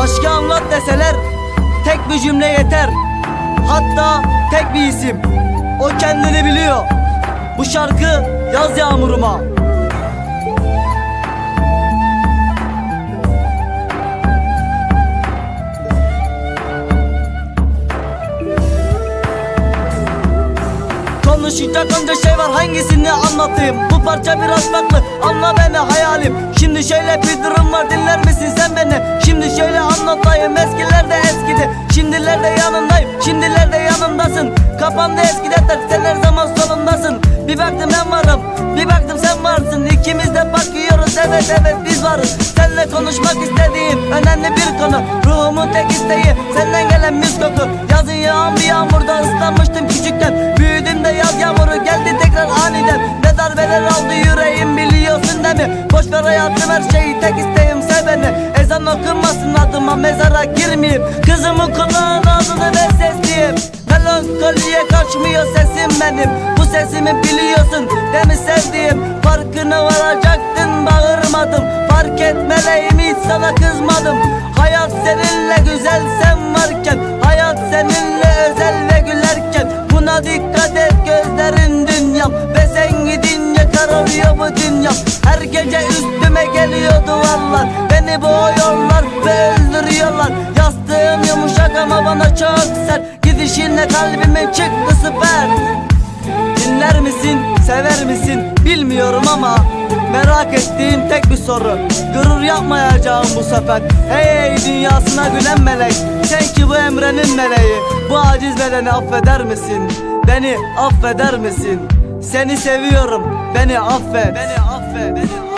Aşkı anlat deseler tek bir cümle yeter. Hatta tek bir isim. O kendini biliyor. Bu şarkı yaz yağmuruma. Konuşacak onca şey var hangisini anlatayım? Bu parça biraz farklı anla beni hayalim. Şimdi şöyle anlatayım eskiler de eskidi. Şimdilerde yanındayım. Şimdilerde yanımdasın Kapandı eski defter sen her zaman solundasın. Bir baktım ben varım. Bir baktım sen varsın. İkimiz de bakıyoruz evet evet biz varız. Seninle konuşmak istediğim önemli bir konu. Ruhumun tek isteği senden gelen mis koku. Yazın yağan bir yağmurda ıslanmıştım küçükken. Büyüdüm de yaz yağmuru geldi tekrar aniden. Ne darbeler aldı yüreğim biliyorsun değil mi? Boş ver hayatım her şeyi tek beni Ezan okunmasın adıma mezara girmeyeyim. Kızımın kulağına adını ve sesliyim. Melankoliye kaçmıyor sesim benim. Bu sesimi biliyorsun değil mi sevdiğim? Farkına varacaktın bağırmadım. Fark etmeleyim hiç sana kızmadım. Hayat seninle güzel sen varken Hayat seninle özel ve gülerken. Buna dikkat et gözlerin dünyam. Ve sen gidince kararıyor bu dünya Her gece üstüme geliyor duvarlar. Beni boğuyorlar Gidişinle kalbimin çıktı süper Dinler misin, sever misin? Bilmiyorum ama Merak ettiğim tek bir soru. Gurur yapmayacağım bu sefer. Hey dünyasına gülen melek. Sen ki bu emrenin meleği. Bu aciz bedeni affeder misin? Beni affeder misin? Seni seviyorum. Beni affet. Beni affet, beni affet.